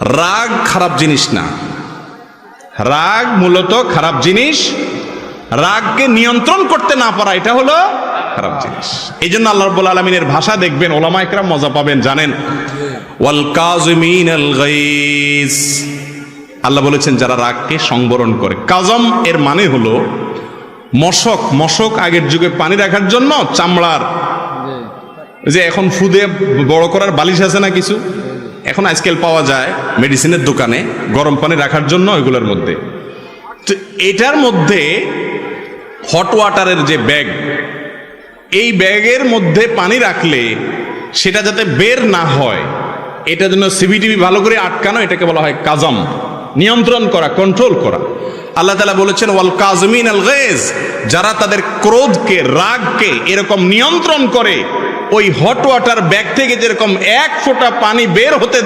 রাগ খারাপ জিনিস না। রাগ মূলত খারাপ জিনিস। রাগকে নিয়ন্ত্রণ করতে না পারা এটা হলো খারাপ জিনিস। এই জন্য আল্লাহ রব্বুল আলমিনের ভাষা দেখবেন ওলামা একরাম মজা পাবেন জানেন। ওয়াল কাজমিন আল আল্লাহ বলেছেন যারা রাগকে সংবরণ করে। কাজম এর মানে হলো মশক। মশক আগের যুগে পানি রাখার জন্য চামড়ার। যে এখন ফুদে বড় করার বালিশ আছে না কিছু? এখন আজকাল পাওয়া যায় মেডিসিনের দোকানে গরম পানি রাখার জন্য ওইগুলোর মধ্যে। তো এটার মধ্যে হট ওয়াটারের যে ব্যাগ এই ব্যাগের মধ্যে পানি রাখলে সেটা যাতে বের না হয় এটার জন্য সিবিটিভি ভালো করে আটকানো, এটাকে বলা হয় কাজম। নিয়ন্ত্রণ করা কন্ট্রোল করা। আল্লাহ তালা বলেছেন, ওয়াল কাজমিন যারা তাদের ক্রোধকে, রাগকে এরকম নিয়ন্ত্রণ করে ওই হট ওয়াটার ব্যাগ থেকে যেরকম এক ফোঁটা পানি বের হতে